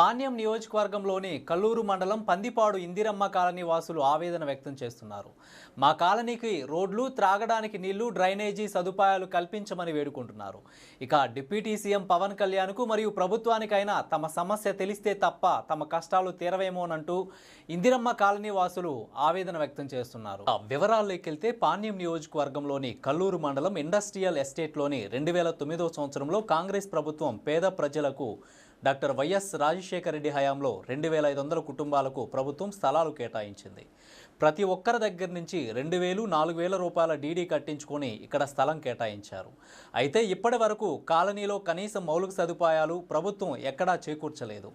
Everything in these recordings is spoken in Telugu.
పాణ్యం నియోజకవర్గంలోని కల్లూరు మండలం పందిపాడు ఇందిరమ్మ కాలనీ వాసులు ఆవేదన వ్యక్తం చేస్తున్నారు. మా కాలనీకి రోడ్లు త్రాగడానికి నీళ్ళు డ్రైనేజీ సదుపాయాలు కల్పించమని వేడుకుంటున్నారు. ఇక డిప్యూటీ సీఎం పవన్ కళ్యాణ్కు మరియు ప్రభుత్వానికైనా తమ సమస్య తెలిస్తే తప్ప తమ కష్టాలు తీరవేమోనంటూ ఇందిరమ్మ కాలనీ వాసులు ఆవేదన వ్యక్తం చేస్తున్నారు. ఆ వివరాల్లోకి వెళ్తే పాణ్యం నియోజకవర్గంలోని కల్లూరు మండలం ఇండస్ట్రియల్ ఎస్టేట్లోని రెండు వేల తొమ్మిదో సంవత్సరంలో కాంగ్రెస్ ప్రభుత్వం పేద ప్రజలకు డాక్టర్ వైఎస్ రాజశేఖర రెడ్డి హయాంలో రెండు వేల ఐదు వందల కుటుంబాలకు ప్రభుత్వం స్థలాలు కేటాయించింది. ప్రతి ఒక్కరి దగ్గర నుంచి రెండు వేలు నాలుగు వేల రూపాయల డీడీ కట్టించుకొని ఇక్కడ స్థలం కేటాయించారు. అయితే ఇప్పటి వరకు కాలనీలో కనీస మౌలిక సదుపాయాలు ప్రభుత్వం ఎక్కడా చేకూర్చలేదు.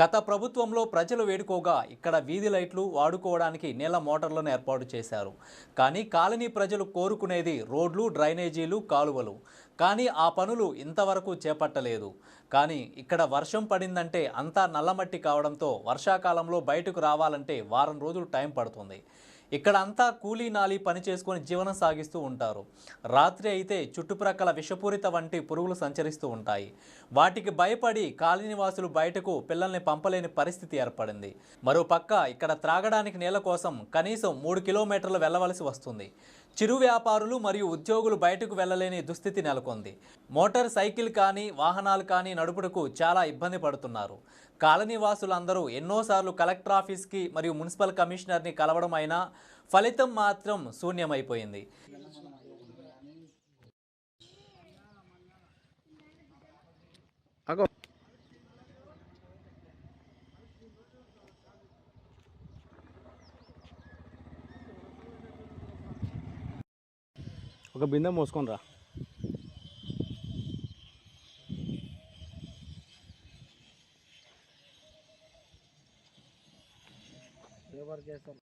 గత ప్రభుత్వంలో ప్రజలు వేడుకోగా ఇక్కడ వీధి లైట్లు వాడుకోవడానికి నీళ్ళ మోటార్లను ఏర్పాటు చేశారు. కానీ కాలనీ ప్రజలు కోరుకునేది రోడ్లు డ్రైనేజీలు కాలువలు. కానీ ఆ పనులు ఇంతవరకు చేపట్టలేదు. కానీ ఇక్కడ వర్షం పడిందంటే అంతా నల్లమట్టి కావడంతో వర్షాకాలంలో బయటకు రావాలంటే వారం రోజులు టైం పడుతుంది. ఇక్కడ అంతా కూలీ నాలి పని చేసుకొని జీవనం సాగిస్తూ ఉంటారు. రాత్రి అయితే చుట్టుప్రక్కల విషపూరిత వంటి పురుగులు సంచరిస్తూ ఉంటాయి. వాటికి భయపడి కాలనీవాసులు బయటకు పిల్లల్ని పంపలేని పరిస్థితి ఏర్పడింది. మరోపక్క ఇక్కడ త్రాగడానికి నీళ్ళ కోసం కనీసం మూడు కిలోమీటర్లు వెళ్ళవలసి వస్తుంది. చిరు వ్యాపారులు మరియు ఉద్యోగులు బయటకు వెళ్ళలేని దుస్థితి నెలకొంది. మోటార్ సైకిల్ కానీ వాహనాలు కానీ నడుపుటకు చాలా ఇబ్బంది పడుతున్నారు. కాలనీ వాసులందరూ ఎన్నోసార్లు కలెక్టర్ ఆఫీస్కి మరియు మున్సిపల్ కమిషనర్ని కలవడం అయినా ఫలితం మాత్రం శూన్యమైపోయింది. ఒక బిందె మోసుకొని రా. ఎవరు చేస్తారు?